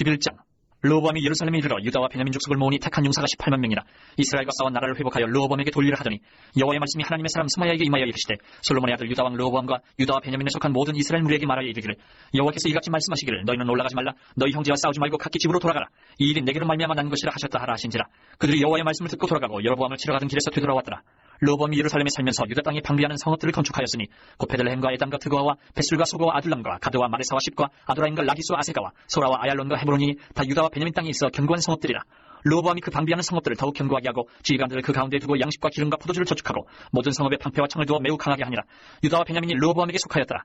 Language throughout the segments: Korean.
11장. 르호보암이 예루살렘에 이르러 유다와 베냐민 족속을 모으니 택한 용사가 18만 명이라. 이스라엘과 싸워 나라를 회복하여 르호보암에게 돌리라 하더니 여호와의 말씀이 하나님의 사람 스마야에게 임하여 이르시되 솔로몬의 아들 유다 왕 르호보암과 유다와 베냐민에 속한 모든 이스라엘 무리에게 말하여 이르기를 여호와께서 이같이 말씀하시기를 너희는 올라가지 말라. 너희 형제와 싸우지 말고 각기 집으로 돌아가라. 이 일이 내게로 말미암아 난 것이라 하셨다 하라 하신지라. 그들이 여호와의 말씀을 듣고 돌아가고 여로보암을 치러 가던 길에서 되돌아왔더라 르호보암이 예루살렘에 살면서 유다 땅에 방비하는 성읍들을 건축하였으니 곧 베들레헴과 에담과 드고아와 베술과 소고와 아둘람과 가드와 마레사와 십과 아도라임과 라기스와 아세가와 소라와 아얄론과 헤브론이 다 유다와 베냐민 땅에 있어 견고한 성읍들이라. 르호보암이 그 방비하는 성읍들을 더욱 견고하게 하고 지휘관들을 그 가운데 두고 양식과 기름과 포도주를 저축하고 모든 성읍에 방패와 창을 두어 매우 강하게 하니라. 유다와 베냐민이 르호보암에게 속하였더라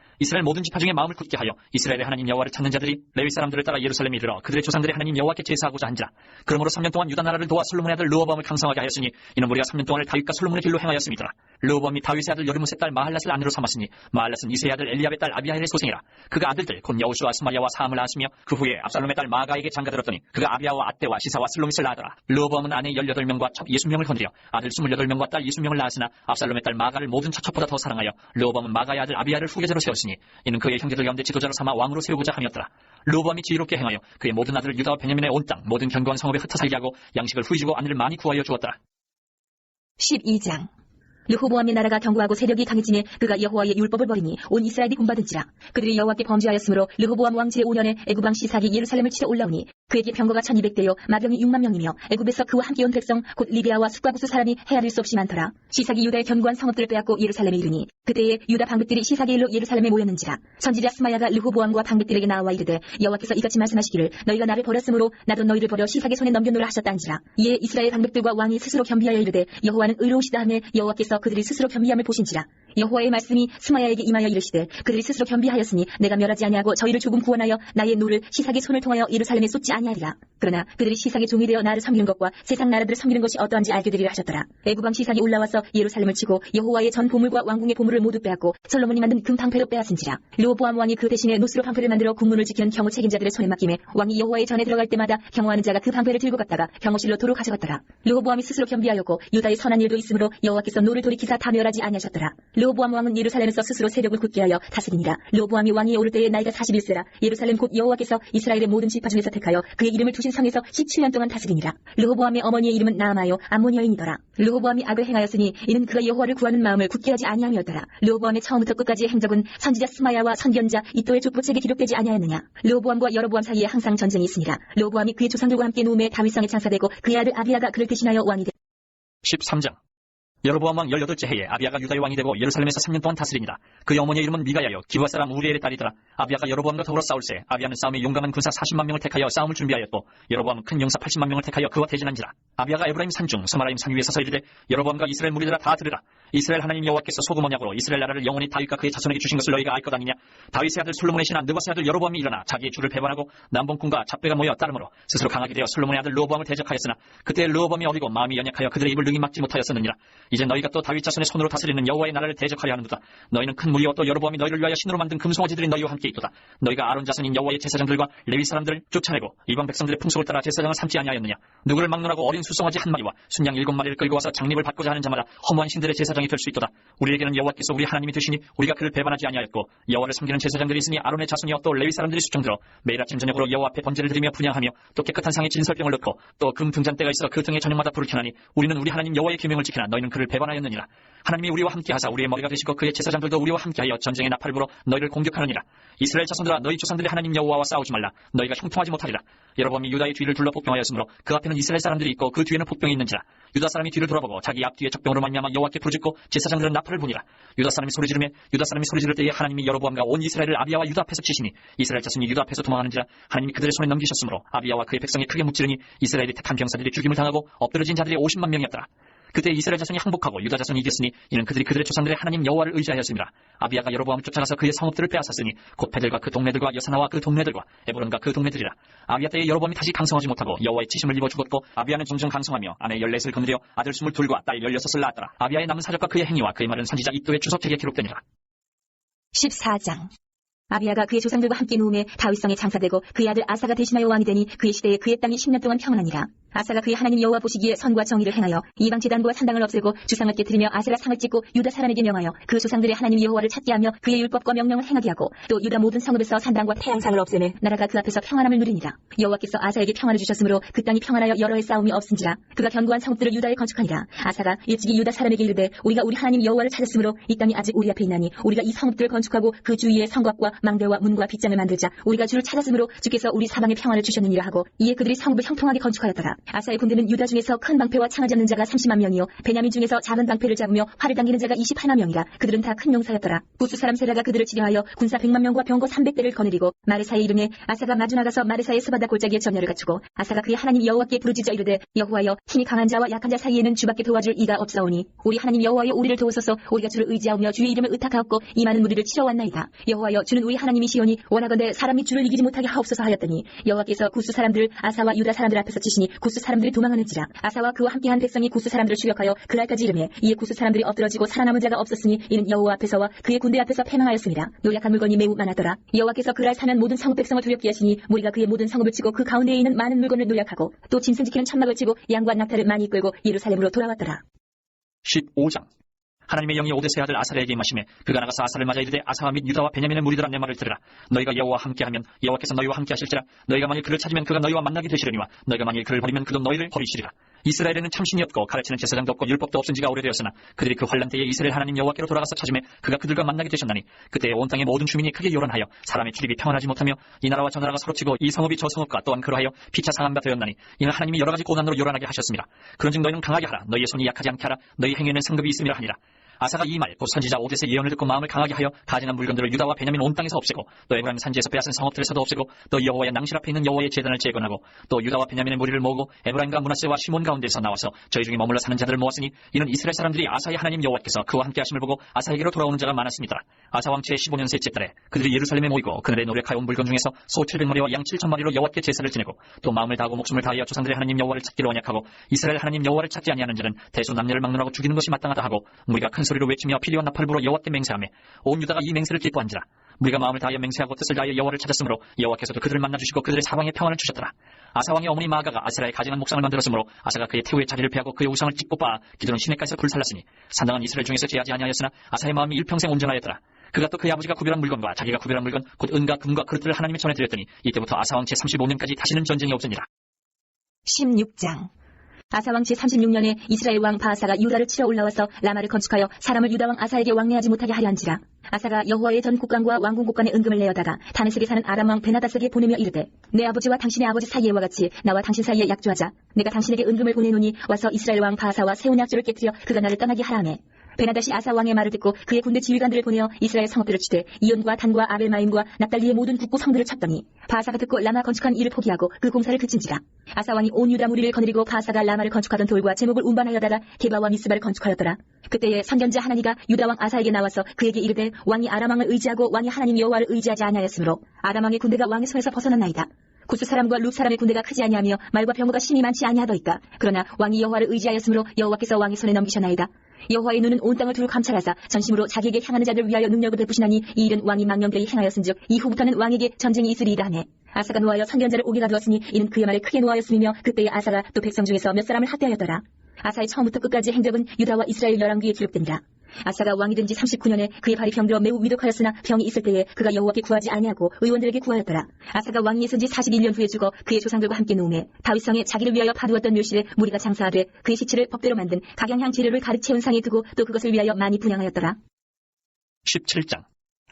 이스라엘 모든 지파 중에 마음을 굳게 하여 이스라엘의 하나님 여호와를 찾는 자들이 레위 사람들을 따라 예루살렘에 이르러 그들의 조상들의 하나님 여호와께 제사하고자 한지라. 그러므로 3년 동안 유다 나라를 도와 솔로몬의 아들 르호보암을 강성하게 하였으니 이는 우리가 3년 동안을 다윗과 솔로몬의 길로 행하였음이더라. 르호보암이 다윗의 아들 여르무의 딸 마할랏을 아내로 삼았으니 마할랏은 이세의 아들 엘리압의 딸 아비하일의 소생이라. 그가 아들들 곧 여우수와 스마리아와 사함을 낳았으며 그 후에 압살롬의 딸 마가에게 장가들었더니 그가 아비아와 아떼와 시사와 슬로밋을 낳았더라. 르호보암은 아내 18명과 첩 60명을 건드려 아들 28명과 딸 20명을 낳았으나 압살롬의 딸 마가를 모든 처첩보다 더 사랑하여 르호보암은 마가의 아들 아비아를 후계자로 세웠으니 이는 그의 형제들 가운데 지도자로 삼아 왕으로 세우고자 함이었더라. 르호보암이 지혜롭게 행하여 그의 모든 아들을 유다와 베냐민의 온 땅 모든 견고한 성읍에 흩어 살게 하고 양식을 후이주고 아내를 많이 구하여 주었더라. 12장 르호보암의 나라가 견고하고 세력이 강해지니 그가 여호와의 율법을 버리니 온 이스라엘이 본받은지라. 그들이 여호와께 범죄하였으므로 르호보암 왕 제5년에 애굽 왕 시삭이 예루살렘을 치러 올라오니 그에게 병거가 1200대요 마병이 6만 명이며 애굽에서 그와 함께 온 백성 곧 리비아와 숙과구수 사람이 헤아릴 수 없이 많더라. 시삭이 유다의 견고한 성읍들을 빼앗고 예루살렘에 이르니 그때에 유다 방백들이 시삭의 일로 예루살렘에 모였는지라. 선지자 스마야가 르호보암과 방백들에게 나와 이르되 여호와께서 이같이 말씀하시기를 너희가 나를 버렸으므로 나도 너희를 버려 시삭의 손에 넘겨놓으라 하셨다는지라. 이에 이스라엘 방백들과 왕이 스스로 겸비하여 이르되 여호와는 의로우시다 하며 여호와께서 그들이 스스로 겸비함을 보신지라. 여호와의 말씀이 스마야에게 임하여 이르시되 그들이 스스로 겸비하였으니 내가 멸하지 아니하고 저희를 조금 구원하여 나의 노를 시삭의 손을 통하여 예루살렘에 쏟지 아니하리라. 그러나 그들이 시삭의 종이 되어 나를 섬기는 것과 세상 나라들을 섬기는 것이 어떠한지 알게 되리라 하셨더라. 애굽왕 시삭이 올라와서 예루살렘을 치고 여호와의 전 보물과 왕궁의 보물을 모두 빼앗고 솔로몬이 만든 금 방패로 빼앗은지라. 르호보암 왕이 그 대신에 노스로 방패를 만들어 국문을 지키는 경호 책임자들의 손에 맡김에 왕이 여호와의 전에 들어갈 때마다 경호하는 자가 그 방패를 들고 갔다가 경호실로 도로 가져갔더라. 르호보암이 스스로 겸비하였고 유다의 선한 일도 있으므로 여호와께서 노를 돌이키사 다 멸하지 아니하셨더라. 르호보암 왕은 예루살렘에서 스스로 세력을 굳게 하여 다스리니라 르호보암이 왕이 오를 때에 나이가 41세라. 예루살렘 곧 여호와께서 이스라엘의 모든 지파 중에서 택하여 그의 이름을 두신 성에서 17년 동안 다스리니라. 르호보암의 어머니의 이름은 나아마요 암몬 여인이더라. 르호보암이 악을 행하였으니 이는 그가 여호와를 구하는 마음을 굳게 하지 아니함이었더라. 르호보암의 처음부터 끝까지의 행적은 선지자 스마야와 선견자 이또의 족보책에 기록되지 아니하였느냐. 르호보암과 여로보암 사이에 항상 전쟁이 있으니라. 르호보암이 그의 조상들과 함께 누움에 다윗성에 장사되고 그의 아들 아비아가 그를 대신하여 왕이 되 13장 여로보암 왕 18째 해에 아비아가 유다의 왕이 되고 예루살렘에서 3년 동안 다스리니라 그 어머니의 이름은 미가야요 기부아 사람 우리엘의 딸이더라. 아비아가 여로보암과 더불어 싸울세 아비아는 싸움에 용감한 군사 40만 명을 택하여 싸움을 준비하였고 여로보암은 큰 용사 80만 명을 택하여 그와 대진한지라 아비아가 에브라임 산중 스마라임 산 위에 서서 이르되 여로보암과 이스라엘 무리들아 다 들으라. 이스라엘 하나님 여호와께서 소금 언약으로 이스라엘 나라를 영원히 다윗과 그의 자손에게 주신 것을 너희가 알 것 아니냐? 다윗의 아들 솔로몬의 신하 느바스의 아들 여로보암이 일어나 자기의 주를 배반하고 남봉꾼과 잡배가 모여 따름으로 스스로 강하게 되어 솔로몬의 아들 르호보암을 대적하였으나 그때 르호보암이 어리고 마음이 연약하여 그들의 입을 능히 막지 못하였었느니라. 이제 너희가 또 다윗 자손의 손으로 다스리는 여호와의 나라를 대적하려 하는도다. 너희는 큰 무리와 또 여로보암이 너희를 위하여 신으로 만든 금송아지들이 너희와 함께 있도다. 너희가 아론 자손인 여호와의 제사장들과 레위 사람들을 쫓아내고 이방 백성들의 풍속을 따라 제사장을 삼지 아니하였느냐? 누구를 막론하고 어린 수 송아지 한 마리와 순양 일곱 마리를 끌고 와서 장립을 받고자 하는 자마다 허무한 신들의 제사장이 될 수 있도다. 우리에게는 여호와께서 우리 하나님이 되시니 우리가 그를 배반하지 아니하였고 여호와를 섬기는 제사장들이 있으니 아론의 자손이여 또 레위 사람들이 수정들어 매일 아침 저녁으로 여호와 앞에 번제를 드리며 분양하며 또 깨끗한 상에 진설병을 넣고 또 금 등잔대가 있어 그 등에 저녁마다 불을 켜나니 우리는 우리 하나님 여호와의 계명을 지키나 너희는 그를 배반하였느니라. 하나님이 우리와 함께하사 우리의 머리가 되시고 그의 제사장들도 우리와 함께하여 전쟁의 나팔을 불어 너희를 공격하느니라. 이스라엘 자손들아 너희 조상들의 하나님 여호와와 싸우지 말라. 너희가 형통하지 못하리라. 여러분이 유다의 뒤를 둘러 복병하였으므로 그 앞에는 이스라엘 사람들이 있고 그 뒤에는 복병이 있는지라. 유다 사람이 뒤를 돌아보고 자기 앞뒤에 적병으로 말미암아 여호와께 부르짖고 제사장들은 나팔을 보니라. 유다 사람이 소리 지르며 유다 사람이 소리 지를 때에 하나님이 여로보암과 온 이스라엘을 아비야와 유다 앞에서 치시니 이스라엘 자손이 유다 앞에서 도망하는지라 하나님이 그들의 손에 넘기셨으므로 아비야와 그의 백성이 크게 묵지르니 이스라엘이 택한 병사들이 죽임을 당하고 엎드러진 자들이 50만 명이었더라 그때 이스라엘 자손이 항복하고 유다 자손이 이겼으니 이는 그들이 그들의 조상들의 하나님 여호와를 의지하였습니다. 아비야가 여로보암을 쫓아가서 그의 성읍들을 빼앗았으니 곧 베들과 그 동네들과 여사나와 그 동네들과 에브론과 그 동네들이라. 아비야 때에 여로보암이 다시 강성하지 못하고 여호와의 치심을 입어 죽었고 아비야는 종종 강성하며 아내 열넷을 거느려 아들 스물 둘과 딸 열여섯을 낳았더라. 아비야의 남은 사적과 그의 행위와 그의 말은 선지자 이또의 주석책에 기록되니라. 14장 아비야가 그의 조상들과 함께 누움에 다윗성에 장사되고 그의 아들 아사가 대신하여 왕이 되니 그의 시대에 그의 땅이 10년 동안 평안하니라. 아사가 그의 하나님 여호와 보시기에 선과 정의를 행하여 이방 제단과 산당을 없애고 주상을 깨뜨리며 아세라 상을 찍고 유다 사람에게 명하여 그 조상들의 하나님 여호와를 찾게 하며 그의 율법과 명령을 행하게 하고 또 유다 모든 성읍에서 산당과 태양상을 없애매 나라가 그 앞에서 평안함을 누리니라. 여호와께서 아사에게 평안을 주셨으므로 그 땅이 평안하여 여러 해 싸움이 없은지라 그가 견고한 성읍들을 유다에 건축하니라. 아사가 일찍이 유다 사람에게 이르되 우리가 우리 하나님 여호와를 찾았으므로 이 땅이 아직 우리 앞에 있나니 우리가 이 성읍들을 건축하고 그 주위에 성곽과 망대와 문과 빗장을 만들자 우리가 주를 찾았으므로 주께서 우리 사방에 평안을 주셨느니라 하고 이에 그들이 성읍을 형통하게 건축하였더라. 아사의 군대는 유다 중에서 큰 방패와 창을 잡는 자가 30만 명이요. 베냐민 중에서 작은 방패를 잡으며 활을 당기는 자가 28만 명이라. 그들은 다 큰 용사였더라. 부수 사람 세라가 그들을 치려하여 군사 100만 명과 병거 300대를 거느리고 마레사의 이름에 아사가 마주 나가서 마레사의 스바다 골짜기에 전열을 갖추고 아사가 그의 하나님 여호와께 부르짖어 이르되 여호와여 힘이 강한 자와 약한 자 사이에는 주밖에 도와줄 이가 없사오니 우리 하나님 여호와여 우리를 도우소서. 우리가 주를 의지하며 주의 이름을 의탁하옵고 이 많은 무리를 치러 왔나이다. 여호와여 주는 우리 하나님이시오니 원하건대 사람이 주를 이기지 못하게 하옵소서 하였더니 여호와께서 구스 사람들을 아사와 유다 사람들 앞에서 치시니 구스 사람들이 도망하는지라 아사와 그와 함께한 백성이 구스 사람들을 추격하여 그날까지 이름에 이에 구스 사람들이 엎드러지고 살아남은 자가 없었으니 이는 여호와 앞에서와 그의 군대 앞에서 패망하였습니다. 노력한 물건이 매우 많았더라. 여호와께서 그날 사는 모든 성읍 백성을 두렵게 하시니 무리가 그의 모든 성읍을 치고 그 가운데에 있는 많은 물건을 노력하고 또 짐승 지키는 천막을 치고 양과 낙타를 많이 끌고 예루살렘으로 돌아왔더라. 15장 하나님의 영이 오데스의 아들 아사르에게 임하심에 그가 나가서 아사를 맞아 이르되 아사와 및 유다와 베냐민의 무리들아 내 말을 들으라. 너희가 여호와 함께하면 여호와께서 너희와 함께하실지라. 너희가 만일 그를 찾으면 그가 너희와 만나게 되시려니와 너희가 만일 그를 버리면 그도 너희를 버리시리라. 이스라엘에는 참신이 없고 가르치는 제사장도 없고 율법도 없은 지가 오래되었으나 그들이 그 환란 때에 이스라엘 하나님 여호와께로 돌아가서 찾음에 그가 그들과 만나게 되셨나니 그때 온 땅의 모든 주민이 크게 요란하여 사람의 출입이 평안하지 못하며 이 나라와 저 나라가 서로 치고 이 성읍이 저 성읍과 또한 그러하여 피차 상함바 되었나니 이는 하나님이 여러 가지 고난으로 요란하게 하셨습니다. 그런즉 너희는 강하게 하라. 너희의 손이 약하지 않게 하라. 너희 행위에는 상급이 있음이라 하니라 아사가 이 말, 곧 선지자 오데스의 예언을 듣고 마음을 강하게 하여 가진한 물건들을 유다와 베냐민 온 땅에서 없애고 또 에브라임 산지에서 빼앗은 성읍들에서도 없애고 또 여호와의 낭실 앞에 있는 여호와의 제단을 재건하고 또 유다와 베냐민의 무리를 모으고 에브라임과 문하세와 시몬 가운데서 나와서 저희 중에 머물러 사는 자들을 모았으니 이는 이스라엘 사람들이 아사의 하나님 여호와께서 그와 함께 하심을 보고 아사에게로 돌아오는 자가 많았습니다. 아사 왕치의 15년 셋째 달에 그들이 예루살렘에 모이고 그날에 노력하여 온 물건 중에서 소 700마리와 양 7천마리로 여호와께 제사를 지내고 또 마음을 다하고 목숨을 다하여 조상들의 하나님 여호와를 찾기로 언약하고 이스라엘 하나님 여호와를 찾지 아니하는 자는 대수 남녀를 막론하고 죽이는 것이 마땅하다 하고 우리가 큰 소리로 외치며 필요한 나팔을 불어 여호와께 맹세하며 온 유다가 이 맹세를 기뻐한지라. 우리가 마음을 다하여 맹세하고 뜻을 다하여 여호와를 찾았으므로 여호와께서도 그들을 만나 주시고 그들의 사방에 평안을 주셨더라. 아사 왕의 어머니 마아가가 아세라의 가증한 목상을 만들었으므로 아사가 그의 태우의 자리를 피하고 그의 우상을 찢고 빻아 기도는 시내가에서 불살랐으니 산당은 이스라엘 중에서 제하지 아니하였으나 아사의 마음이 일평생 온전하였더라. 그가 또 그의 아버지가 구별한 물건과 자기가 구별한 물건 곧 은과 금과 그릇들을 하나님이 전해드렸더니 이때부터 아사 왕 제35년까지 다시는 전쟁이 없으니라. 16장 아사왕 제36년에 이스라엘 왕 바하사가 유다를 치러 올라와서 라마를 건축하여 사람을 유다왕 아사에게 왕래하지 못하게 하려 한지라. 아사가 여호와의 전 국관과 왕궁 국관에 은금을 내어다가 다네색에 사는 아람왕 베나다스에게 보내며 이르되 내 아버지와 당신의 아버지 사이에와 같이 나와 당신 사이에 약조하자. 내가 당신에게 은금을 보내노니 와서 이스라엘 왕 바하사와 세운 약조를 깨뜨려 그가 나를 떠나게 하라매. 베나다시 아사 왕의 말을 듣고 그의 군대 지휘관들을 보내어 이스라엘 성읍들을 치되 이온과 단과 아벨마임과 납달리의 모든 국고 성들을 쳤더니 바사가 듣고 라마 건축한 일을 포기하고 그 공사를 그친지라. 아사 왕이 온 유다 무리를 거느리고 바사가 라마를 건축하던 돌과 제목을 운반하여다가 게바와 미스바를 건축하였더라. 그때에 선견자 하나니가 유다 왕 아사에게 나와서 그에게 이르되 왕이 아람 왕을 의지하고 왕이 하나님 여호와를 의지하지 아니하였으므로 아람 왕의 군대가 왕의 손에서 벗어났나이다. 구스 사람과 룹 사람의 군대가 크지 아니하며 말과 병거가 심이 많지 아니하더이까. 그러나 왕이 여호와를 의지하였으므로 여호와께서 왕의 손에 넘기셨나이다 여호와의 눈은 온 땅을 두루 감찰하사 전심으로 자기에게 향하는 자들을 위하여 능력을 베푸시나니 이 일은 왕이 망령되이 행하였은즉 이후부터는 왕에게 전쟁이 있으리이다 하네. 아사가 노하여 선견자를 오게 가두었으니 이는 그의 말에 크게 노하였으며 그때에 아사가 또 백성 중에서 몇 사람을 학대하였더라. 아사의 처음부터 끝까지 행적은 유다와 이스라엘 열왕기에 기록됩니다 아사가 왕이 된 지 39년에 그의 발이 병들어 매우 위독하였으나 병이 있을 때에 그가 여호와께 구하지 아니하고 의원들에게 구하였더라. 아사가 왕이 있은 지 41년 후에 죽어 그의 조상들과 함께 노음에 다윗성에 자기를 위하여 파두었던 묘실에 무리가 장사하되 그의 시체를 법대로 만든 각양향 재료를 가득 채운 상에 두고 또 그것을 위하여 많이 분양하였더라. 17장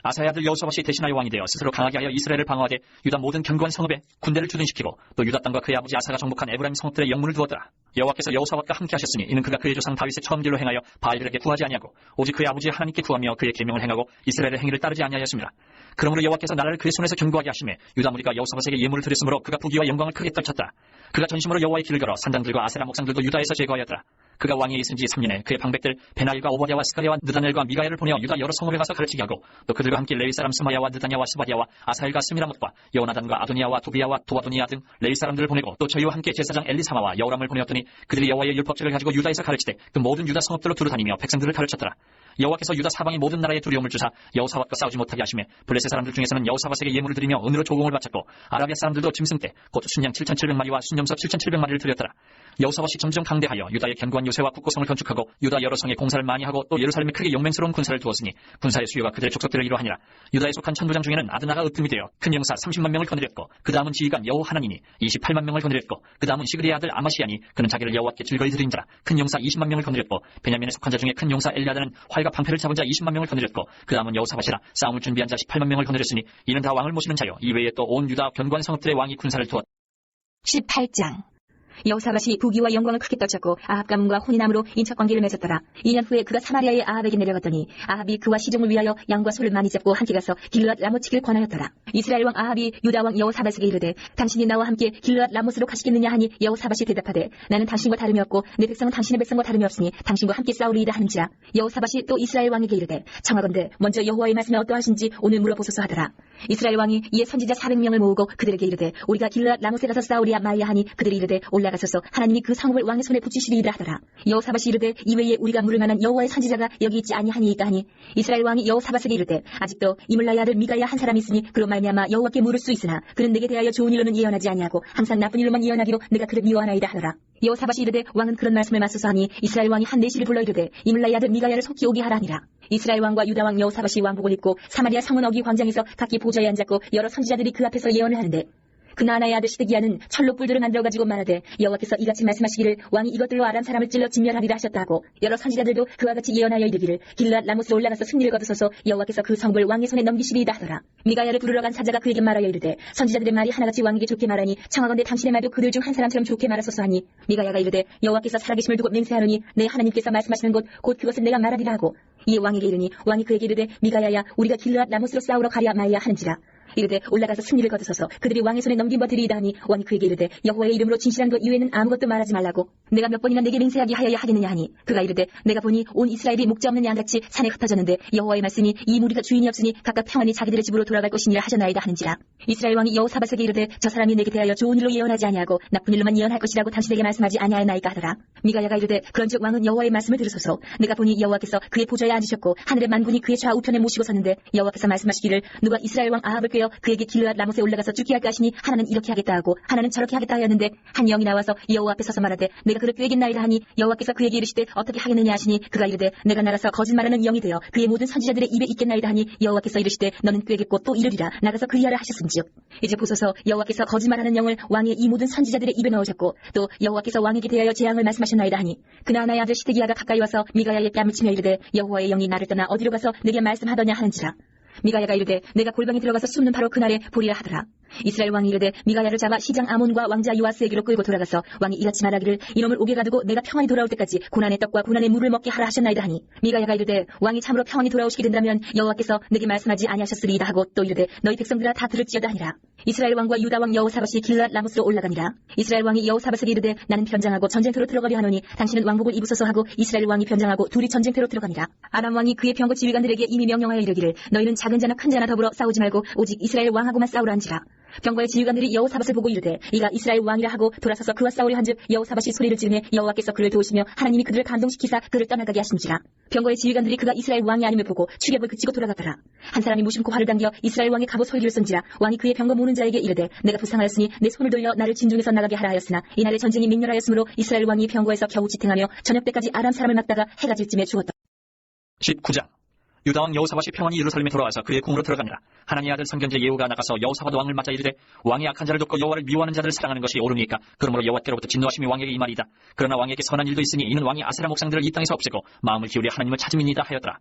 아사의 아들 여호사밧이 대신하여 왕이 되어 스스로 강하게 하여 이스라엘을 방어하되 유다 모든 견고한 성읍에 군대를 주둔시키고 또 유다 땅과 그의 아버지 아사가 정복한 에브라임 성읍들의 영문을 두었더라. 여호와께서 여호사밧과 함께 하셨으니 이는 그가 그의 조상 다윗의 처음 길로 행하여 바알들에게 구하지 아니하고 오직 그의 아버지 하나님께 구하며 그의 계명을 행하고 이스라엘의 행위를 따르지 아니하였습니다. 그러므로 여호와께서 나라를 그의 손에서 견고하게 하심에 유다 무리가 여호사밧에게 예물을 드렸으므로 그가 부귀와 영광을 크게 떨쳤다. 그가 전심으로 여호와의 길을 걸어 산당들과 아세라 목상들도 유다에서 제거하였더라. 그가 왕위에 있은 지 3년에 그의 방백들 베나일과 오바댜와 스가랴와 느다넬과 미가엘을 보내어 유다 여러 성읍에 가서 가르치게 하고 또 그들과 함께 레위 사람 스마야와 느다냐와 스바디아와 아사엘과 스미라못과 여호나단과 아도니아와 도비야와 도바도니아 등 레위 사람들을 보내고 또 저희와 함께 제사장 엘리사마와 여호람을 보내었더니 그들이 여호와의 율법책을 가지고 유다에서 가르치되 그 모든 유다 성읍들로 두루 다니며 백성들을 가르쳤더라. 여호와께서 유다 사방의 모든 나라에 두려움을 주사 여호사밧과 싸우지 못하게 하심에 블레셋 사람들 중에서는 여호사밧에게 예물을 드리며 은으로 조공을 바쳤고 아라비아 사람들도 짐승 때 곧 순양 7,700마리와 순염소 7,700마리를 드렸더라 여호사밧이 점점 강대하여 유다의 견고한 요새와 국고성을 건축하고 유다 여러 성에 공사를 많이 하고 또 예루살렘에 크게 용맹스러운 군사를 두었으니 군사의 수요가 그들의 족속들을 이루하니라. 유다에 속한 천부장 중에는 아드나가 으뜸이 되어 큰 영사 30만 명을 거느렸고 그 다음은 지휘관 여호 하나님이 28만 명을 거느렸고 그 다음은 시그리의 아들 아마시아니 그는 자기를 여호와께 즐거이 드린 자라. 큰 영사 20만 명을 거느렸고 베냐민에 속한 자 중에 큰 용사 엘리아다는 활과 방패를 잡은 자 20만 명을 거느렸고 그 다음은 여호사밧이라 싸움을 준비한 자 18만 명을 거느렸으니 이는 다 왕을 모시는 자요. 이외에 또 온 유다 견고한 성읍들의 왕이 군사를 두었 18장 여호사밧이 부귀와 영광을 크게 떨쳤고 아합 가문과 혼인함으로 인척관계를 맺었더라. 2년 후에 그가 사마리아의 아합에게 내려갔더니 아합이 그와 시종을 위하여 양과 소를 많이 잡고 함께 가서 길르앗 라모치기를 권하였더라. 이스라엘 왕 아합이 유다 왕 여호사밧에게 이르되 당신이 나와 함께 길르앗 라모스로 가시겠느냐 하니 여호사밧이 대답하되 나는 당신과 다름이 없고 내 백성은 당신의 백성과 다름이 없으니 당신과 함께 싸우리이다 하는지라 여호사밧이 또 이스라엘 왕에게 이르되 청하건대 먼저 여호와의 말씀이 어떠하신지 오늘 물어보소서 하더라. 이스라엘 왕이 이에 선지자 400명을 모으고 그들에게 이르되 우리가 길르앗 라모스에 가서 싸우리야 마이야 하니 그들이 이르되 올라가소서 하나님이 그 성읍을 왕의 손에 붙이시리이다 하더라. 여호사밧이 이르되 이외에 우리가 물을 만한 여호와의 선지자가 여기 있지 아니하니이까 하니 이스라엘 왕이 여호사밧에게 이르되 아직도 이물라의 아들 미가야 한 사람이 있으니 그로 말미암아 여호와께 물을 수 있으나 그는 내게 대하여 좋은 일로는 예언하지 아니하고 항상 나쁜 일로만 예언하기로 내가 그를 미워하나이다 하더라. 여호사밧이 이르되 왕은 그런 말씀을 맞서서 하니 이스라엘 왕이 한 내시를 불러 이르되 이물라의 아들 미가야를 속히 오게 하라니라. 이스라엘 왕과 유다 왕 여호사밧이 왕복을 입고 사마리아 성은 어기 광장에서 각기 보좌에 앉았고 여러 선지자들이 그 앞에서 예언을 하는데 그 나나의 아들 시드기야는 철로 뿔들을 만들어 가지고 말하되 여호와께서 이같이 말씀하시기를 왕이 이것들로 아람 사람을 찔러 진멸하리라 하셨다고. 여러 선지자들도 그와 같이 예언하여 이르기를 길랏 라모스로 올라가서 승리를 거두소서 여호와께서 그 성을 왕의 손에 넘기시리이다 하더라. 미가야를 부르러 간 사자가 그에게 말하여 이르되 선지자들의 말이 하나같이 왕에게 좋게 말하니 청하건대 당신의 말도 그들 중 한 사람처럼 좋게 말하소서 하니 미가야가 이르되 여호와께서 살아계심을 두고 맹세하노니 내 하나님께서 말씀하시는 곳 곧 그것을 내가 말하리라 하고 이에 왕에게 이르니 왕이 그에게 이르되 미가야야 우리가 길랏 라모스로 싸우러 가랴 마이야 하는지라 이르되 올라가서 승리를 거두소서. 그들이 왕의 손에 넘긴 바 드리이다 하니 왕이 그에게 이르되 여호와의 이름으로 진실한 것 이외에는 아무것도 말하지 말라고. 내가 몇 번이나 내게 맹세하게 하여야 하겠느냐 하니 그가 이르되 내가 보니 온 이스라엘이 목자 없는 양같이 산에 흩어졌는데 여호와의 말씀이 이 무리가 주인이 없으니 각각 평안히 자기들의 집으로 돌아갈 것이니라 하셨나이다 하는지라. 이스라엘 왕이 여호사밧에게 이르되 저 사람이 내게 대하여 좋은 일로 예언하지 아니하고 나쁜 일로만 예언할 것이라고 당신에게 말씀하지 아니하였나이까 하더라. 미가야가 이르되 그런즉 왕은 여호와의 말씀을 들으소서. 내가 보니 여호와께서 그의 보좌에 앉으셨고 하늘의 만군이 그의 좌우편에 모시고 섰는데 여호와께서 말씀하시기를 누가 이스라엘 왕 아합을 꿰어 그에게 길르앗 라못에 올라가서 죽게 할까 하시니 하나는 이렇게 하겠다 하고 하나는 저렇게 하겠다 하였는데 한 영이 나와서 여호와 앞에 서서 말하되 내가 그를 꿰겠나이다 하니 여호와께서 그에게 이르시되 어떻게 하겠느냐 하시니 그가 이르되 내가 나가서 거짓말하는 영이 되어 그의 모든 선지자들의 입에 있겠나이다 하니 여호와께서 이르시되 너는 꿰겠고 또 이르리라. 나가서 그리하라 하셨은즉 이제 보소서. 여호와께서 거짓말하는 영을 왕의 이 모든 선지자들의 입에 넣으셨고 또 여호와께서 왕에게 대하여 재앙을 말씀하셨나이다 하니 그나나의 아들 시드기야가 가까이 와서 미가야의 뺨을 치며 이르되 여호와의 영이 나를 떠나 어디로 가서 내게 말씀하더냐 하는지라 미가야가 이르되 내가 골방에 들어가서 숨는 바로 그날에 보리라 하더라. 이스라엘 왕이 이르되 미가야를 잡아 시장 아몬과 왕자 요아스에게로 끌고 돌아가서 왕이 이같이 말하기를 이놈을 옥에 가두고 내가 평안히 돌아올 때까지 고난의 떡과 고난의 물을 먹게 하라 하셨나이다 하니 미가야가 이르되 왕이 참으로 평안히 돌아오시게 된다면 여호와께서 내게 말씀하지 아니하셨으리이다 하고 또 이르되 너희 백성들아 다 들을지어다 하니라. 이스라엘 왕과 유다 왕 여호사밧이 길랏 라모스로 올라가니라. 이스라엘 왕이 여호사밧에게 이르되 나는 변장하고 전쟁터로 들어가려 하노니 당신은 왕복을 입으소서 하고 이스라엘 왕이 변장하고 둘이 전쟁터로 들어가니라. 아람 왕이 그의 병거 지휘관들에게 이미 명령하여 이르기를 너희는 작은 자나 큰 자나 더불어 싸우지 말고 오직 이스라엘 왕하고만 싸우라 한지라. 병거의 지휘관들이 여호사밧을 보고 이르되 이가 이스라엘 왕이라 하고 돌아서서 그와 싸우려 한즉 여호사밧이 소리를 지르매 여호와께서 그를 도우시며 하나님이 그들을 감동시키사 그를 떠나가게 하신지라. 병거의 지휘관들이 그가 이스라엘 왕이 아님을 보고 추격을 그치고 돌아가더라. 한 사람이 무심코 활을 당겨 이스라엘 왕의 갑옷 소리를 쏜지라. 왕이 그의 병거 모는 자에게 이르되 내가 부상하였으니 내 손을 돌려 나를 진중에서 나가게 하라 하였으나 이날의 전쟁이 맹렬하였으므로 이스라엘 왕이 병거에서 겨우 지탱하며 저녁 때까지 아람 사람을 막다가 해가 질 쯤에 죽었다. 19장 유다왕 여호사밧이 평안히 예루살렘에 돌아와서 그의 궁으로 들어가니라 하나님의 아들 선견제 예후가 나가서 여호사밧 왕을 맞아 이르되 왕이 악한 자를 돕고 여호와를 미워하는 자들을 사랑하는 것이 옳으니까 그러므로 여호와께로부터 진노하심이 왕에게 이말이다. 그러나 왕에게 선한 일도 있으니 이는 왕이 아세라 목상들을 이 땅에서 없애고 마음을 기울여 하나님을 찾음이니이다 하였더라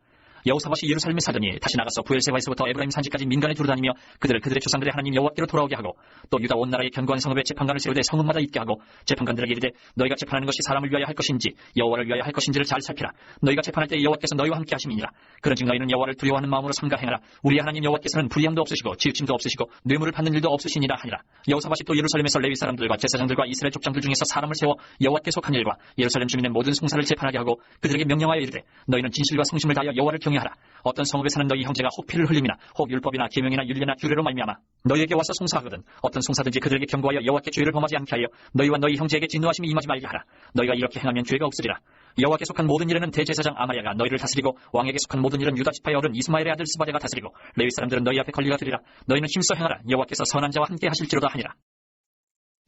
여호사밧이 예루살렘에 사더니 다시 나가서 부엘세바에서부터 에브라임 산지까지 민간에 두루다니며 그들을 그들의 조상들의 하나님 여호와께로 돌아오게 하고 또 유다 온 나라의 견고한 성읍에 재판관을 세우되 성읍마다 있게 하고 재판관들에게 이르되 너희가 재판하는 것이 사람을 위하여 할 것인지 여호와를 위하여 할 것인지를 잘 살피라. 너희가 재판할 때 여호와께서 너희와 함께 하심이니라. 그런즉 너희는 여호와를 두려워하는 마음으로 삼가 행하라. 우리 하나님 여호와께서는 불의함도 없으시고 지으침도 없으시고 뇌물을 받는 일도 없으시니라 하니라. 여호사밧이 또 예루살렘에서 레위 사람들과 제사장들과 이스라엘 족장들 중에서 사람을 세워 여호와께 속한 일과 예루살렘 주민의 모든 송사를 재판하게 하고 그들에게 명령하여 이르되 너희는 진실과 성심을 다하여 여호와를 경외 하라. 어떤 성읍에 사는 너희 형제가 혹피를 흘림이나 혹 율법이나 계명이나 윤례나 규례로 말미암아 너희에게 와서 송사하거든. 어떤 송사든지 그들에게 경고하여 여호와께 죄를 범하지 않게 하여 너희와 너희 형제에게 진노하심이 임하지 말게 하라. 너희가 이렇게 행하면 죄가 없으리라. 여호와께 속한 모든 일에는 대제사장 아마리아가 너희를 다스리고 왕에게 속한 모든 일은 유다 지파의 어른 이스마엘의 아들 스바데가 다스리고 레위 사람들은 너희 앞에 권리가 되리라. 너희는 힘써 행하라. 여호와께서 선한 자와 함께 하실지로다 하니라.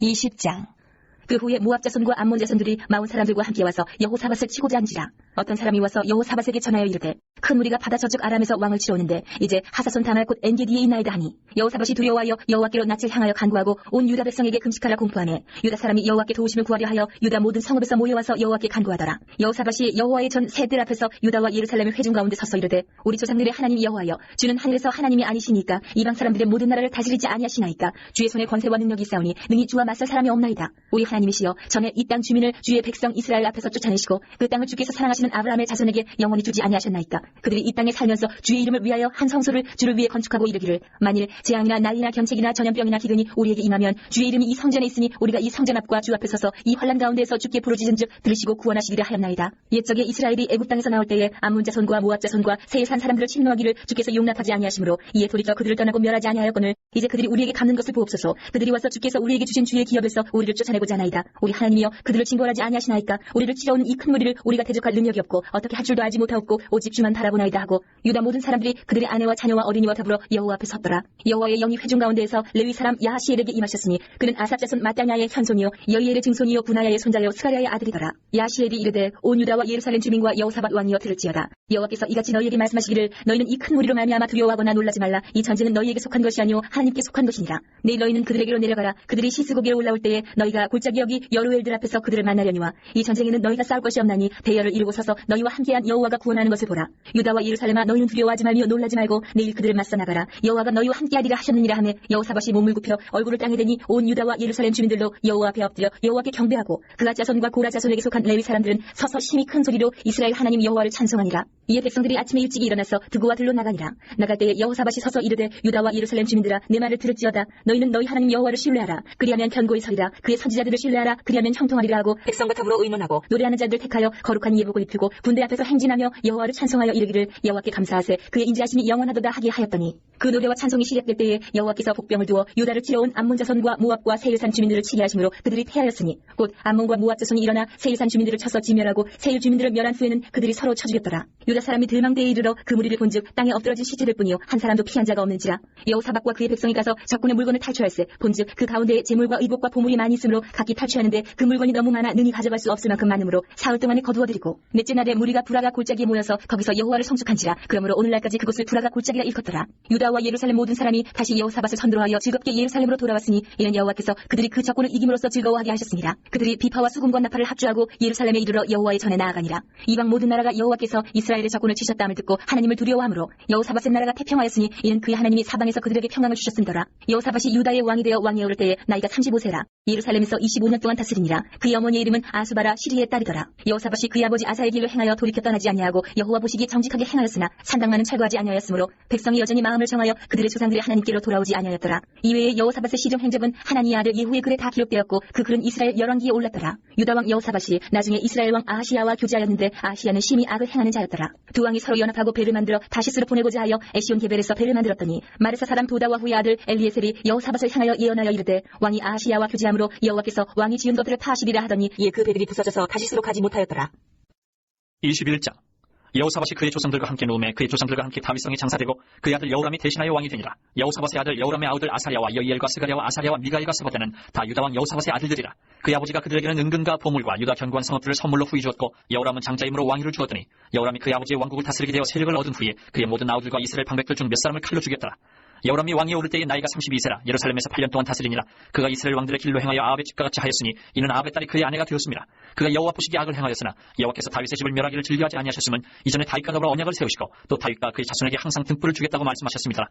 20장 그 후에 모압 자손과 암몬 자손들이 마온 사람들과 함께 와서 여호사밧을 치고자 한지라. 어떤 사람이 와서 여호사밧에게 전하여 이르되 큰 무리가 바다 저쪽 아람에서 왕을 치러 오는데 이제 하사손 당할 곳 엔게디에 있나이다 하니 여호사밧이 두려워하여 여호와께로 낯을 향하여 간구하고 온 유다 백성에게 금식하라 공포하네 유다 사람이 여호와께 도우심을 구하려 하여 유다 모든 성읍에서 모여와서 여호와께 간구하더라. 여호사밧이 여호와의 전 새들 앞에서 유다와 예루살렘의 회중 가운데 서서 이르되 우리 조상들의 하나님 여호와여 주는 하늘에서 하나님이 아니시니까 이방 사람들의 모든 나라를 다스리지 아니하시나이까? 주의 손에 권세와 능력이 있사오니 능히 주와 맞설 사람이 없나이다. 우리 하나님 이시여 전에 이 땅 주민을 주의 백성 이스라엘 앞에서 쫓아내시고 그 땅을 주께서 사랑하시는 아브라함의 자손에게 영원히 주지 아니하셨나이까? 그들이 이 땅에 살면서 주의 이름을 위하여 한 성소를 주를 위해 건축하고 이르기를 만일 재앙이나 난리나 경책이나 전염병이나 기근이 우리에게 임하면 주의 이름이 이 성전에 있으니 우리가 이 성전 앞과 주 앞에 서서 이 환란 가운데에서 주께 부르짖은즉 들으시고 구원하시리라 하였나이다. 옛적에 이스라엘이 애굽 땅에서 나올 때에 암몬 자손과 모압 자손과 세일 산 사람들을 침노하기를 주께서 용납하지 아니하시므로 이에 돌이켜 그들을 떠나고 멸하지 아니하였거늘 이제 그들이 우리에게 갚는 것을 보옵소서. 그들이 와서 주께서 우리에게 주신 주의 기업에서 우리를 쫓아내고자 하나이다. 우리 하나님이여 그들을 징벌하지 아니하시나이까? 우리를 치러온 이큰 무리를 우리가 대적할 능력이 없고 어떻게 할 줄도 알지 못하옵고 오직 주만 바라보나이다 하고 유다 모든 사람들이 그들의 아내와 자녀와 어린이와 더불어 여호와 앞에 섰더라. 여호와의 영이 회중 가운데에서 레위 사람 야하시엘에게 임하셨으니 그는 아삽 자손 마따냐의 현손이요 여이엘의 증손이요 분하야의 손자요 스가랴의 아들이더라. 야시엘이 이르되 온 유다와 예루살렘 주민과 여호사밧 왕이여 들을지어다. 여호와께서 이같이 너희에게 말씀하시기를 너희는 이 큰 무리로 말미암아 두려워하거나 놀라지 말라. 이 전쟁은 너희에게 속한 것이 아니요 하나님께 속한 것이니라. 내일 너희는 그들에게로 내려가라. 그들이 시스고기에 올라올 때에 너희가 골짜 기 여기 여루엘들 앞에서 그들을 만나려니와 이 전쟁에는 너희가 싸울 것이 없나니 대열을 이루고 서서 너희와 함께한 여호와가 구원하는 것을 보라. 유다와 예루살렘아 너희는 두려워하지 말며 놀라지 말고 내일 그들을 맞서 나가라. 여호와가 너희와 함께하리라 하셨느니라 하며 여호사밧이 몸을 굽혀 얼굴을 땅에 대니 온 유다와 예루살렘 주민들로 여호와 앞에 엎드려 여호와께 경배하고 그가 자손과 고라 자손에게 속한 레위 사람들은 서서 심히 큰 소리로 이스라엘 하나님 여호와를 찬송하니라. 이에 백성들이 아침에 일찍 일어나서 드고와 들로 나가니라. 나갈 때에 여호사밧이 서서 이르되 유다와 예루살렘 주민들아 내 말을 들을지어다. 너희는 너희 하나님 여호와를 신뢰하라. 그리하면 견고히 서리라. 그의 선지자들을 신뢰하라. 그리하면 형통하리라 하고 백성과 더불어 의논하고 노래하는 자들 택하여 거룩한 예복을 입히고 군대 앞에서 행진하며 여호와를 찬송하여 이르기를 여호와께 감사하세. 그의 인지하심이 영원하도다 하게 하였더니 그 노래와 찬송이 시작될 때에 여호와께서 복병을 두어 유다를 치러온 암몬 자손과 모압과 세일산 주민들을 치게 하심으로 그들이 패하였으니 곧 암몬과 모압 자손이 일어나 세일산 주민들을 쳐서 지멸하고 세일 주민들을 멸한 후에는 그들이 서로 쳐 죽였더라. 유다 사람이 들망대에 이르러 그 무리를 본즉 땅에 엎드러진 시체들 뿐이요. 한 사람도 피한 자가 없는지라. 여호사박과 그의 백성이 가서 적군의 물건을 탈취할세. 본즉 그 가운데에 재물과 의복과 보물이 많이 있으므로 각기 탈취하는데 그 물건이 너무 많아 능히 가져갈 수 없을 만큼 많으므로 사흘 동안에 거두어드리고 넷째 날에 무리가 브라가 골짜기에 모여서 거기서 여호와를 성축한지라. 그러므로 오늘날까지 그곳을 브라가 골짜기라 일컫더라. 유다와 예루살렘 모든 사람이 다시 여호사밧을 선들어하여 즐겁게 예루살렘으로 돌아왔으니 이는 여호와께서 그들이 그 적군을 이김으로써 즐거워하게 하셨습니다. 그들이 비파와 수금과 나팔을 합주하고 예루살렘에 이르러 여호와의 전에 나아가니라. 이방 모든 나라가 여호와께서 이스라엘의 적군을 치셨다함을 듣고 하나님을 두려워하므로 여호사밧의 나라가 태평하였으니 이는 그의 하나님이 사방에서 그들에게 평강을 주셨음더라. 여호사밧이 유다의 왕이 되어 왕에 오를 때에 나이가 35세라. 예루살렘에서 25년 동안 다스리니라. 그의 어머니의 이름은 아수바라 시리의 딸이더라. 여호사밧이 그의 아버지 아사의 길을 행하여 돌이켜 떠나지 아니하고 여호와 보시기 정직하게 행하였으나 산당만은 철거하지 아니하였으므로 백성이 여전히 마음을 정하여 그들의 조상들의 하나님께로 돌아오지 아니하였더라. 이외에 여호사밧의 시종 행적은 하나니의 아들 예후의 글에 다 기록되었고 그 글은 이스라엘 열왕기에 올랐더라. 유다 왕 여호사밧이 나중에 이스라엘 왕 아하시야와 교제하였는데 아하시야는 심히 악을 행하는 자였더라. 두 왕이 서로 연합하고 배를 만들어 다시스로 보내고자 하여 에시온 게벨에서 배를 만들었더니 마르사 사람 도다와 후의 아들 엘리에셀이 여호사밧을 향하여 예언하여 이르되 왕이 아하시야와 교제함으로 여호와께서 왕이 지은 것들을 파하시리라 하더니 이에 그 배들이 부서져서 다시스로 가지 못하였더라. 21장. 여호사밧이 그의 조상들과 함께 누움에 그의 조상들과 함께 다윗성에 장사되고 그의 아들 여호람이 대신하여 왕이 되니라. 여호사밧의 아들 여호람의 아우들 아사랴와 여이엘과 스가랴와 아사랴와 미가엘과 스바데는 다 유다 왕 여호사밧의 아들들이라. 그의 아버지가 그들에게는 은근과 보물과 유다 견고한 성읍들을 선물로 후이 주었고 여호람은 장자임으로 왕위를 주었더니 여호람이 그의 아버지의 왕국을 다스리게 되어 세력을 얻은 후에 그의 모든 아우들과 이스라엘 방백들 중 몇 사람을 칼로 죽였더라 여호람이 왕이 오를 때에 나이가 32세라. 예루살렘에서 8년 동안 다스리니라. 그가 이스라엘 왕들의 길로 행하여 아합의 집과 같이 하였으니 이는 아합의 딸이 그의 아내가 되었습니다. 그가 여호와 보시기 악을 행하였으나 여호와께서 다윗의 집을 멸하기를 즐겨하지 아니하셨음은 이전에 다윗과 더불어 언약을 세우시고 또 다윗과 그의 자손에게 항상 등불을 주겠다고 말씀하셨습니다.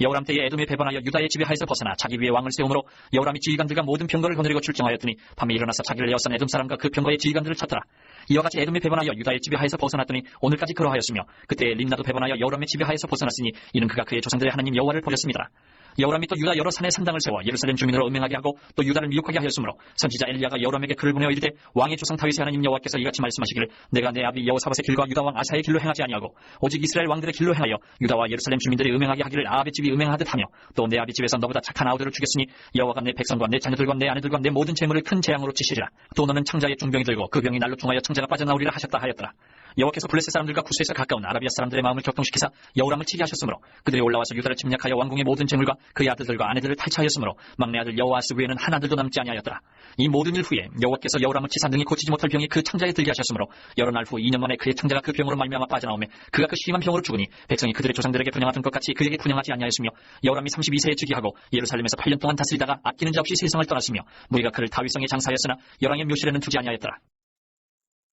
여호람 때에 에돔에 배반하여 유다의 지배하에서 벗어나 자기 위에 왕을 세우므로 여호람이 지휘관들과 모든 병거를 거느리고 출정하였더니 밤에 일어나서 자기를 에워싼 에돔 사람과 그 병거의 지휘관들을 찾더라 이와 같이 에돔에 배반하여 유다의 지배하에서 벗어났더니 오늘까지 그러하였으며 그때 림나도 배반하여 여호람의 지배하에서 벗어났으니 이는 그가 그의 조상들의 하나님 여호와를 버렸습니다 여호람이 또 유다 여러 산에 산당을 세워 예루살렘 주민으로 음행하게 하고 또 유다를 미혹하게 하였으므로 선지자 엘리야가 여호람에게 글을 보내어 이르되 왕의 조상 다윗의 하나님 여호와께서 이같이 말씀하시기를 내가 내 아비 여호사밧의 길과 유다 왕 아사의 길로 행하지 아니하고 오직 이스라엘 왕들의 길로 행하여 유다와 예루살렘 주민들이 음행하게 하기를 아합의 집이 음행하듯 하며 또 내 아비 집에서 너보다 착한 아우들을 죽였으니 여호와가 내 백성과 내 자녀들과 내 아내들과 내 모든 재물을 큰 재앙으로 치시리라. 또 너는 청자의 중병이 들고 그 병이 날로 중하여 청자가 빠져나오리라 하셨다 하였더라. 여호와께서 블레셋 사람들과 구스에서 가까운 아라비아 사람들의 마음을 격동시키사 여호람을 치게 하셨으므로 그들이 올라와서 유다를 침략하여 왕궁의 모든 재물과 그의 아들들과 아내들을 탈취하였으므로 막내 아들 여호아스 외에는 한 아들도 남지 아니하였더라. 이 모든 일 후에 여호와께서 여호람을 치사 능히 고치지 못할 병이 그 청자에 들게 하셨으므로 여러 날 후 2년 만에 그의 청자가 그 병으로 말미암아 빠져나오매 그가 그 심한 병으로 죽으니 백성이 그들의 조상들에게 분양하던 것 같이 그에게 분양하지 아니하였으며 여호람이 32세에 즉위하고 예루살렘에서 8년 동안 다스리다가 아끼는 자 없이 세상을 떠났으며 무리가 그를 다윗성에 장사하였으나 열왕의 묘실에는 두지 아니하였더라.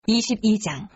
22장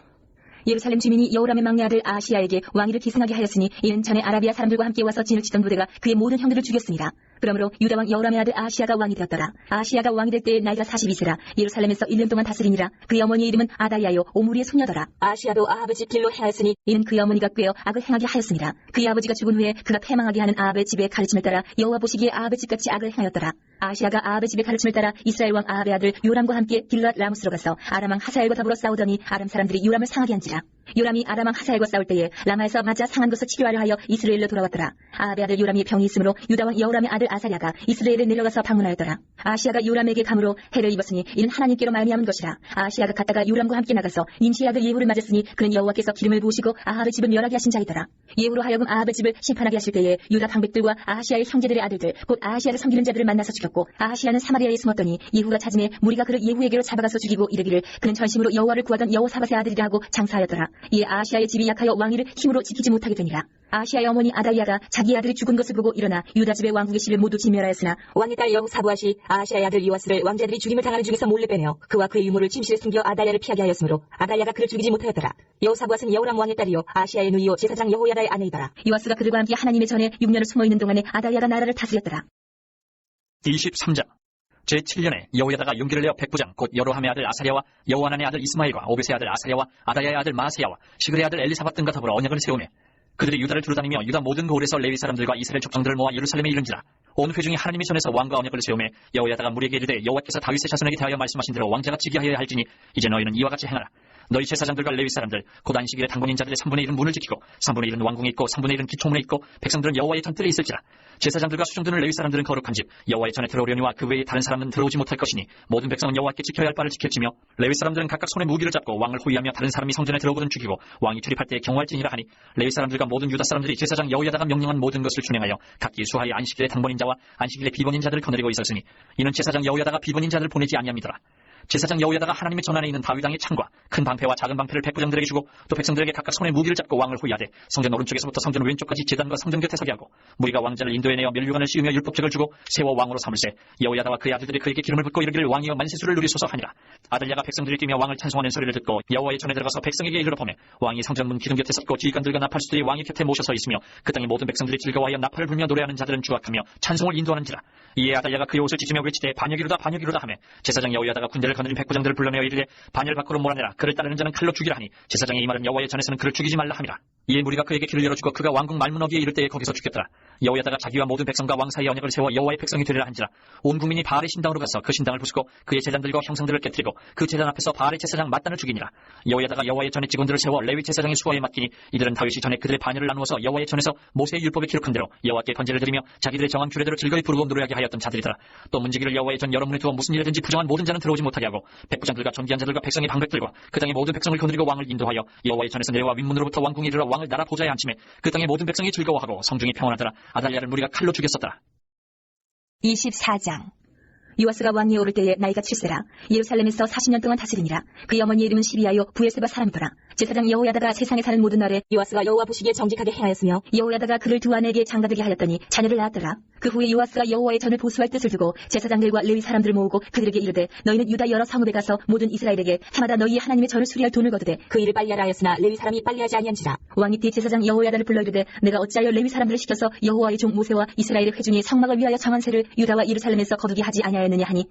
예루살렘 주민이 여호람의 막내 아들 아시아에게 왕위를 기승하게 하였으니 이는 전에 아라비아 사람들과 함께 와서 진을 치던 부대가 그의 모든 형들을 죽였습니다. 그러므로 유다 왕 여호람의 아들 아시아가 왕이 되었더라. 아시아가 왕이 될 때에 나이가 42세라 예루살렘에서 1년 동안 다스리니라. 그의 어머니의 이름은 아다이아요 오므리의 손녀더라. 아시아도 아합의 집 길로 행하였으니 이는 그의 어머니가 꾀어 악을 행하게 하였습니다. 그의 아버지가 죽은 후에 그가 패망하게 하는 아합의 집의 가르침을 따라 여호와 보시기에 아합의 집같이 악을 행하였더라. 아시아가 아합의 집의 가르침을 따라 이스라엘 왕 아합의 아들 요람과 함께 길랏 라무스로 가서 아람 왕 하사엘과 더불어 싸우더니 아람 사람들이 요람을 상하게 한지라. 요람이 아람 왕 하사엘과 싸울 때에 라마에서 맞아 상한 것을 치료하려 하여 이스라엘로 돌아왔더라. 아합의 아들 요람이 병이 있으므로 유다 왕 여호람의 아들 아사랴가 이스라엘에 내려가서 방문하였더라. 아시아가 요람에게 감으로 해를 입었으니 이는 하나님께로 말미암은 것이라. 아시아가 갔다가 요람과 함께 나가서 임시의 아들 예후를 맞았으니 그는 여호와께서 기름을 부으시고 아합의 집을 멸하게 하신 자이더라. 예후로 하여금 아합의 집을 심판하게 하실 때에 유다 방백들과 아하시아의 형제들의 아들들 곧 아하시아를 섬기는 자들을 만나서 죽였고 아하시아는 사마리아에 숨었더니 예후가 찾음에 무리가 그를 예후에게로 잡아가서 죽이고 이르기를 그는 전심으로 여호와를 구하던 여호사밧의 아들이라 하고 장사하였더라. 이에 아하시아의 집이 약하여 왕위를 힘으로 지키지 못하게 되니라. 아시아의 어머니 아다이아가 자기 아들이 죽은 것을 보고 일어나 유다 집의 왕국의 실을 모두 진멸하였으나 왕의 딸 여호사부아시 아시아의 아들 이와스를 왕자들이 죽임을 당하는 중에서 몰래 빼내어 그와 그의 유모를 침실에 숨겨 아다이아를 피하게 하였으므로 아다이아가 그를 죽이지 못하였더라. 여호사부아스는 여호람 왕의 딸이요 아시아의 누이요 제사장 여호야다의 아내이더라. 이와스가 그들과 함께 하나님의 전에 6년을 숨어 있는 동안에 아다이아가 나라를 다스렸더라. 23장 제7년에 여호야다가 용기를 내어 백부장 곧 여로함의 아들 아사랴와 여호하난의 아들 이스마엘과 오벳의 아들 아사랴와 아다야의 아들 마세야와 시그의 아들 엘리사밧 등과 더불어 언약을 세우매 그들이 유다를 두루다니며 유다 모든 고을에서 레위 사람들과 이스라엘 족장들을 모아 예루살렘에 이른지라. 온 회중이 하나님의 전에서 왕과 언약을 세우매 여호야다가 무리에게 이르되 여호와께서 다윗의 자손에게 대하여 말씀하신 대로 왕자가 지기하여야 할지니 이제 너희는 이와 같이 행하라 너희 제사장들과 레위 사람들 곧 안식일에 당번인 자들의 3분의 1은 문을 지키고 3분의 1은 왕궁에 있고 3분의 1은 기초문에 있고 백성들은 여호와의 전뜰에 있을지라. 제사장들과 수종드는 레위 사람들은 거룩한 집 여호와의 전에 들어오려니와 그 외에 다른 사람은 들어오지 못할 것이니 모든 백성은 여호와께 지켜야 할 바를 지킬지며 레위 사람들은 각각 손에 무기를 잡고 왕을 호위하며 다른 사람이 성전에 들어오거든 죽이고 왕이 출입할 때에 경호할지니라 하니 레위 사람들과 모든 유다 사람들이 제사장 여호야다가 명령한 모든 것을 준행하여 각기 수하의 안식일에 당번인 자와 안식일에 비번인 자들을 거느리고 있었으니 이는 제사장 여호야다가 비번인 자들을 보내지 아니함이더라 제사장 여호야다가 하나님의 전안에 있는 다윗왕의 창과 큰 방패와 작은 방패를 백부장들에게 주고 또 백성들에게 각각 손에 무기를 잡고 왕을 호위하되 성전 오른쪽에서부터 성전 왼쪽까지 제단과 성전 곁에 서게 하고 무리가 왕자를 인도해내어 멸류관을 씌우며 율법책을 주고 세워 왕으로 삼을세 여호야다와 그의 아들들이 그에게 기름을 붓고 이르기를 왕이여 만세수를 누리소서 하니라. 아들야가 백성들이 뛰며 왕을 찬송하는 소리를 듣고 여호와의 전에 들어가서 백성에게 이르러 보매 왕이 성전문 기둥 곁에 섰고 지휘관들과 나팔수들이 왕의 곁에 모셔서 있으며 그 땅의 모든 백성들이 즐거워하여 나팔을 불며 노래하는 자들은 주악하며 찬송을 인도하는지라. 이에 아달랴가 그의 옷을 찢으며 외치되 반역이로다 반역이로다 하매 제사장 여호야다가 군대를 거느린 백부장들을 불러내어 이르되 반열 밖으로 몰아내라. 그를 따르는 자는 칼로 죽이라 하니 제사장의 이 말은 여호와의 전에서는 그를 죽이지 말라 함이라. 이에 무리가 그에게 길을 열어주고 그가 왕궁 말문어기에 이를 때에 거기서 죽겠더라. 여호야다가 자기와 모든 백성과 왕 사이의 언약을 세워 여호와의 백성이 되리라 한지라. 온 국민이 바알의 신당으로 가서 그 신당을 부수고 그의 제단들과 형상들을 깨뜨리고 그 제단 앞에서 바알의 제사장 마단을 죽이니라. 여호야다가 여호와의 전에 직원들을 세워 레위 제사장의 수하에 맡기니 이들은 다윗이 전에 그들의 반열을 나누어서 여호와의 전에서 모세의 율법에 기록한 대로 여호와께 번제를 드리며 자기들의 정한 규례대로 즐거이 부르고 노래하게 하였던 자들이더라. 또 문지기를 여호와의 전 여러 문에 두어 무슨 일이든지 부정한 모든 자는 들어오지 못하게 하고 백부장들과 존귀한 자들과 백성의 방백들과 그 땅의 모든 백성을 거느리고 왕을 인도하여 여호와의 전에서 내려와 윗문으로부터 왕궁에 이르러 왕을 나라 보좌에 앉히매 그 땅의 모든 백성이 즐거워하고 성중이 평안하더라. 아달랴를 무리가 칼로 죽였었더라. 24장. 요아스가 왕위에 오를 때에 나이가 7세라. 예루살렘에서 40년 동안 다스리니라. 그의 어머니 이름은 시비아요 부에세바 사람이더라 제사장 여호야다가 세상에 사는 모든 날에 요아스가 여호와 보시기에 정직하게 행하였으며 여호야다가 그를 두 아내에게 장가되게 하였더니 자녀를 낳았더라. 그 후에 요아스가 여호와의 전을 보수할 뜻을 두고 제사장들과 레위 사람들을 모으고 그들에게 이르되 너희는 유다 여러 성읍에 가서 모든 이스라엘에게 해마다 너희의 하나님의 전을 수리할 돈을 거두되 그 일을 빨리하라 하였으나 레위 사람이 빨리하지 아니한지라. 왕이 뒤 제사장 여호야다를 불러 이르되 내가 어찌하여 레위 사람들을 시켜서 여호와의 종 모세와 이스라엘의 회중이 성막을 위하여 정한 세를 유다와 예루살렘에서 거두게 하지 아니하였느냐 하니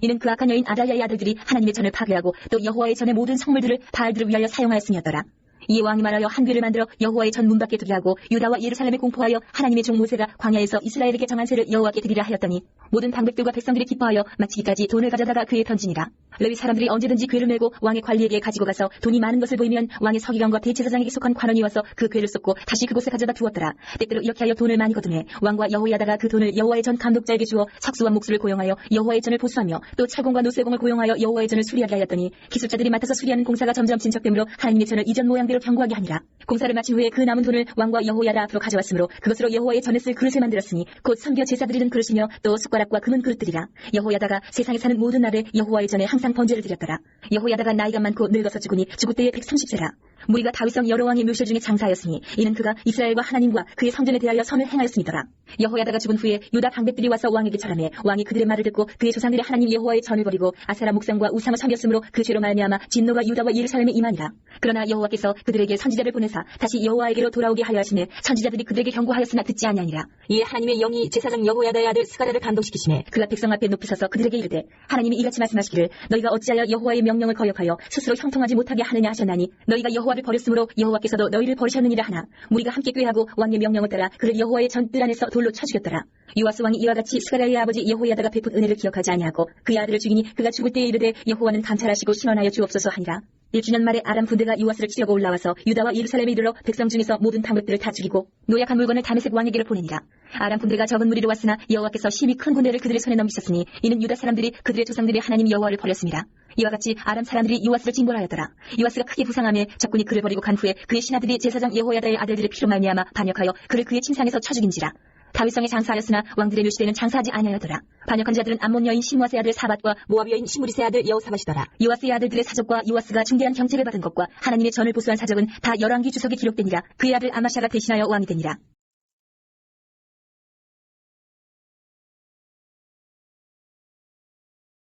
이는 그 악한 여인 아다야의 아들들이 하나님의 전을 파괴하고 또 여호와의 전의 모든 성물들을 바알들을 위하여 사용하였음이었더라. 이 왕이 말하여 한 괴를 만들어 여호와의 전 문 밖에 두게 하고 유다와 예루살렘에 공포하여 하나님의 종 모세가 광야에서 이스라엘에게 정한 세를 여호와께 드리라 하였더니 모든 방백들과 백성들이 기뻐하여 마치기까지 돈을 가져다가 그에 던지니라. 레위 사람들이 언제든지 괴를 메고 왕의 관리에게 가지고 가서 돈이 많은 것을 보이면 왕의 서기관과 대제사장에게 속한 관원이 와서 그 괴를 쏟고 다시 그곳에 가져다 두었더라. 때때로 이렇게 하여 돈을 많이 거두네 왕과 여호야다가 그 돈을 여호와의 전 감독자에게 주어 석수와 목수를 고용하여 여호와의 전을 보수하며 또 철공과 노쇠공을 고용하여 여호와의 전을 수리하게 하였더니 기술자들이 맡아서 수리하는 공사가 점점 진척되므로 하나님의 전을 이전 모양대로 견고하게 하니라. 공사를 마친 후에 그 남은 돈을 왕과 여호야다 앞으로 가져왔으므로 그것으로 여호와의 전에 쓸 그릇을 만들었으니 곧 선교 제사드리는 그릇이며 또 숟가락과 금은 그릇들이라. 여호야다가 세상에 사는 모든 날에 여호와의 전에 항상 번제를 드렸더라. 여호야다가 나이가 많고 늙어서 죽으니 죽을 때에 130세라. 무리가 다윗성 여러 왕의 묘실 중에 장사하였으니 이는 그가 이스라엘과 하나님과 그의 성전에 대하여 선을 행하였음이더라. 여호야다가 죽은 후에 유다 방백들이 와서 왕에게 절하매 왕이 그들의 말을 듣고 그의 조상들의 하나님 여호와의 전을 버리고 아세라 목상과 우상을 섬겼으므로 그 죄로 말미암아 진노가 유다와 예루살렘에 임하니라. 그러나 여호와께서 그들에게 선지자를 보내사 다시 여호와에게로 돌아오게 하려 하시매 선지자들이 그들에게 경고하였으나 듣지 아니하니라. 이에 하나님의 영이 제사장 여호야다의 아들 스가랴를 감동시키시매 그가 백성 앞에 높이 서서 그들에게 이르되 하나님이 이같이 말씀하시기를 너희가 어찌하여 여호와의 명령을 거역하여 스스로 형통하지 못하게 하느냐 하셨나니 너희가 여호 와를 버렸으므로 여호와께서도 너희를 버리셨느니라 하나 우리가 함께 꾀하고 왕의 명령을 따라 그를 여호와의 전뜰 안에서 돌로 쳐 죽였더라 요아스 왕이 이와 같이 스가랴의 아버지 여호야다가 베푼 은혜를 기억하지 아니하고 그의 아들을 죽이니 그가 죽을 때에 이르되 여호와는 감찰하시고 신원하여 주옵소서 하니라 1주년 말에 아람 군대가 요아스를 치려고 올라와서 유다와 예루살렘에 이르러 백성 중에서 모든 방백들을 다 죽이고 노약한 물건을 다메섹 왕에게로 보내니라. 아람 군대가 적은 무리로 왔으나 여호와께서 심히 큰 군대를 그들의 손에 넘기셨으니 이는 유다 사람들이 그들의 조상들이 하나님 여호와를 버렸습니다. 이와 같이 아람 사람들이 요아스를 징벌하였더라. 요아스가 크게 부상하며 적군이 그를 버리고 간 후에 그의 신하들이 제사장 여호야다의 아들들의 피로 말미암아 반역하여 그를 그의 침상에서 쳐 죽인지라. 다윗성에 장사하였으나 왕들의 묘시대는 장사하지 아니하였더라. 반역한 자들은 암몬 여인 시므아스의 아들 사밧과 모압 여인 시무리스의 아들 여호사밧이더라. 요아스의 아들들의 사적과 요아스가 중대한 경책을 받은 것과 하나님의 전을 보수한 사적은 다 열왕기 주석에 기록되니라. 그의 아들 아마샤가 대신하여 왕이 되니라.